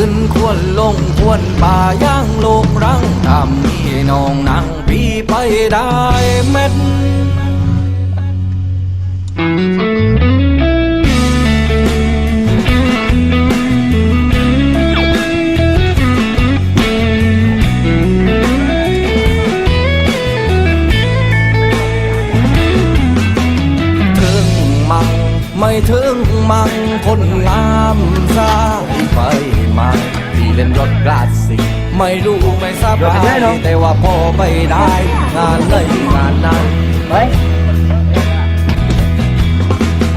ขุนควนลงทวนป่าย่างโลกรังทำให้น้องนั่งพี่ไปได้เม็ดถึงมังไม่ถึงมังคนงามสายไป มาที่เล่นรถกลาสสิกไม่รู้ไม่สบายแต่ว่าพอไปได้ งานเลยงานนั้นเฮ้ย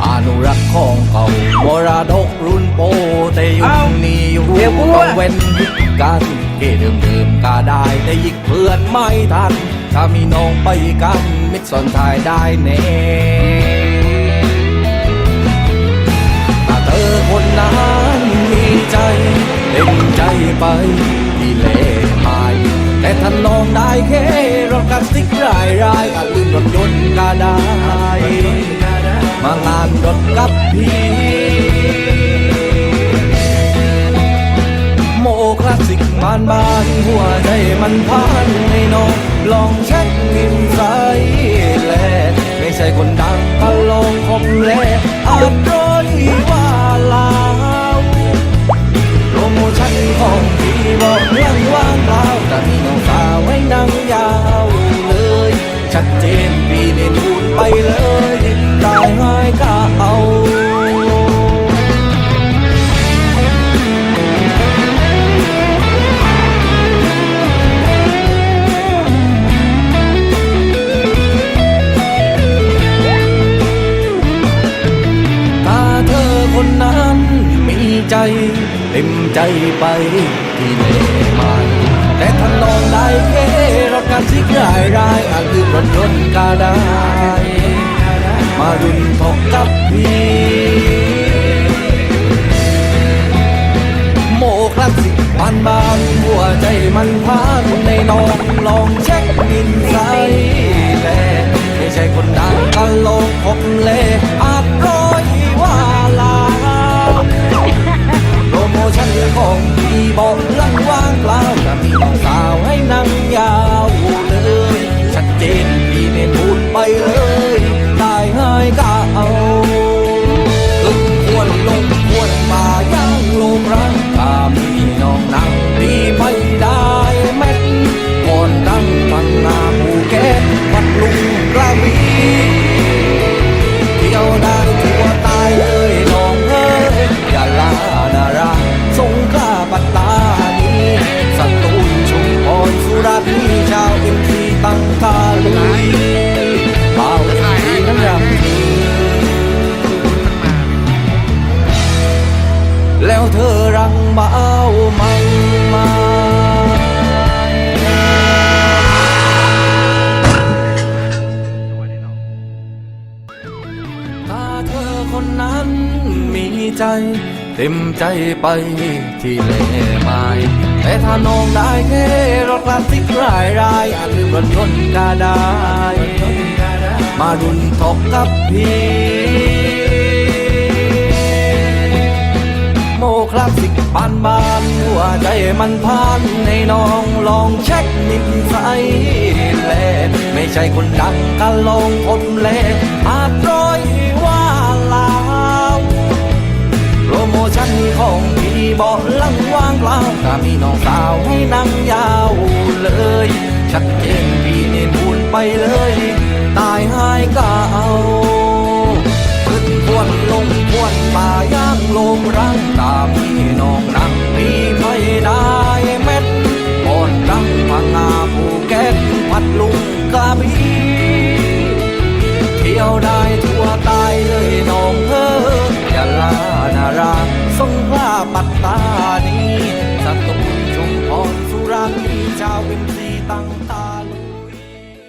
อนุรักษ์ของเก่ามรดกรุ่นโปแต่ยุคนี้อยู่เดี๋ยวกูต้องเว้นกันเกเดิมเดิมก็ได้แต่ยิกเพื่อนไม่ทัน ถ้ามีน้องไปกันมิตรสนทายได้แน่ ไปที่เล่ไม้แต่ถ้าน้องได้แค่รถกระสิกรายรายอาจลืมรถยนต์ก็ได้ มางานรถกับพี่โมคลาสสิกบานบานหัวใจมันพันให้น้องลองเช็คกินใส่แลไม่ใช่คนดังก็ลองคมแลอาจร้อ คนนั้นมีใจเต็มใจไปที่เล่ไมาแต่ถ้าลองได้แค่รถการสิกรายรายอาจลืมรถยนต์ก็ได้ มารุนทกกับพี่โมคลาสสิกบานบานหัวใจมันพานในน้องลองเช็คอินไซแลไม่ใช่คนดังกันลองพบเล นั้นมีใจ เต็มใจไปที่เล่ไม้แต่ถ้าน้องได้แค่รถคลาสสิกรายรายอาจลืมรถยนต์ก็ได้ มารุนทกกับพี่โมคลาสสิกบานบานหัวใจมันพานให้น้องลองเช็คนิสัยแลไม่ใช่คนดังก็ลองคนแลอาจร้อ ถ้ามีน้องสาวให้นั่งยาวเลย ชัดเจนพี่เน้นพูนไปเลย ตายหายก็เอา